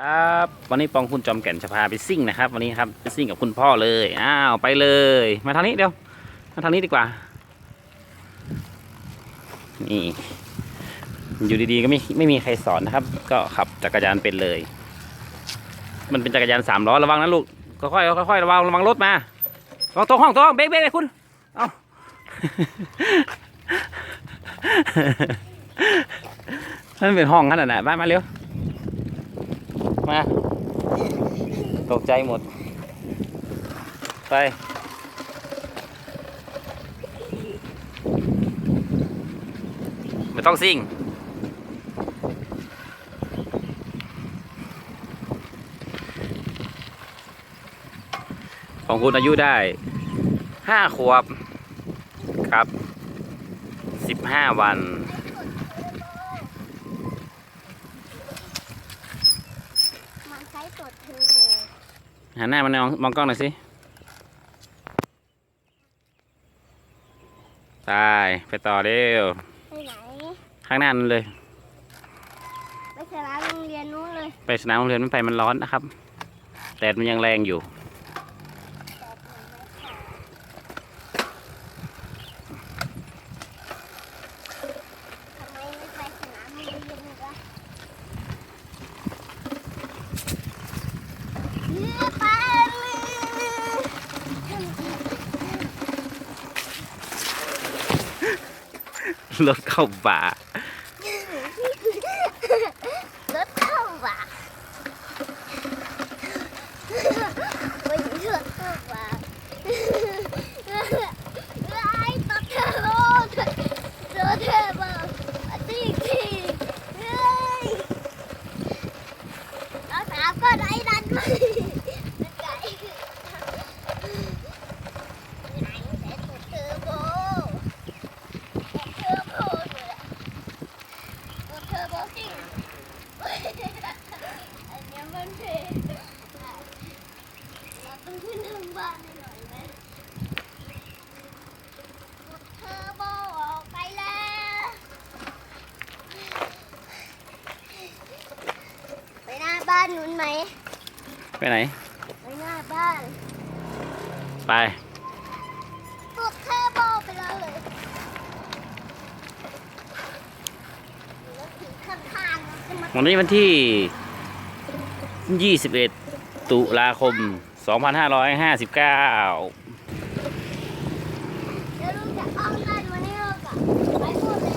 ครับวันนี้ปองคุณจอมแก่นจะพาไปซิ่งนะครับ วันนี้ครับไปซิ่งกับคุณพ่อเลยอ้าวไปเลย มาทางนี้เดี๋ยวมาทางนี้ดีกว่า นี่ อยู่ดีๆก็ไม่ไม่มีใครสอนนะครับ ก็ขับจักรยานเป็นเลย มันเป็นจักรยานสามล้อระวังนะลูกค่อยๆค่อยๆระวังระวังรถมาระวังตรงห้องตรงเบรกเบรกเลยคุณเอามันเป็นห้องขนาดไหนบ้านมาเร็ว มา ตกใจหมด ไปไม่ต้องซิ่ง ของคุณอายุได้ห้าขวบครับสิบห้าวันใช้กดเทอร์โบ หันหน้ามามองมองกล้องหน่อยสิตายไปต่อเร็วไปไหน ข้างหน้านั่นเลย ไปสนามโรงเรียนนู้นเลย ไปสนามโรงเรียนมันไปมันร้อนนะครับแดดมันยังแรงอยู่ ทำไมไม่ไปสนามโรงเรียนอีกล่ะเรือไปเลย รถเข้าป่ารถเข้าว่ะไปรถเข้าว่ะไอ้ตัวเทอร์โบตัวเทอร์โบตีทีเฮ้ยเราสามก็ได้ดันไปไกลไหนแต่ตัวเทอร์โบ เทอร์โบเลยอะตัวเทอร์โบซิ่งอันนี้มันเท่เราต้องขึ้นทางบ้านหน่อยไหมตัวเทอร์โบออกไปแล้วไปหน้าบ้านนู้นไหม ไปไหน ไปหน้าบ้านไปตัวเทอร์โบไปเลยแล้วถึงข้างๆมันจะมาวันนี้วันที่ 21 ตุลาคม 2559 เดี๋ยวลุงจะเอานั่นมาให้เรากับไปหมดเลย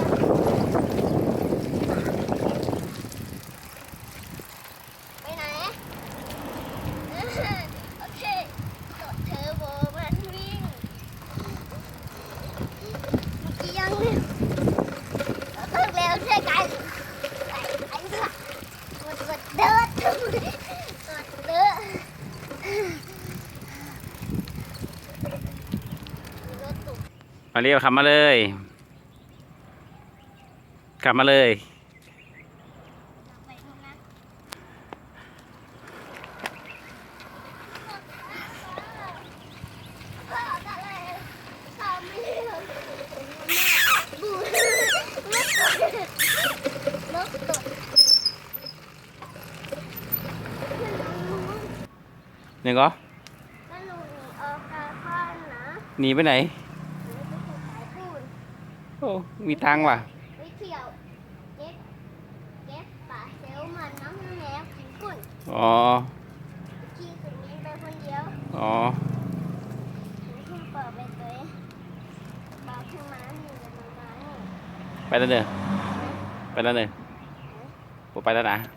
ไปไหนเออโอเคกดเทอร์โบมันวิ่งเมื่อกี้ยังเนี่ยเราต้องเร็วช่วยกันไปไปเถอะกดกดเดินกดเดินรถตุก มาเรียวขับมาเลยขับมาเลยไปนู่นนะพ่ออะไรทำไม่ได้บูรถตกรถตกหนึ่งเหรอนั่นหนูออกจากบ้านนะหนีไปไหน หนูไปขายปูน โอ้มีตังค์ว่ะไปเที่ยวเก็บเก็บป่าเซลมันน้ำแมวกินกุ้นอ๋อขี่ขึ้นนี้ไปคนเดียวอ๋อหนูเพิ่งเปิดไปเลยบอกขึ้นมาหนึ่งจะมานี่ไปแล้วเนอะไปแล้วเนอะผมไปแล้วนะไ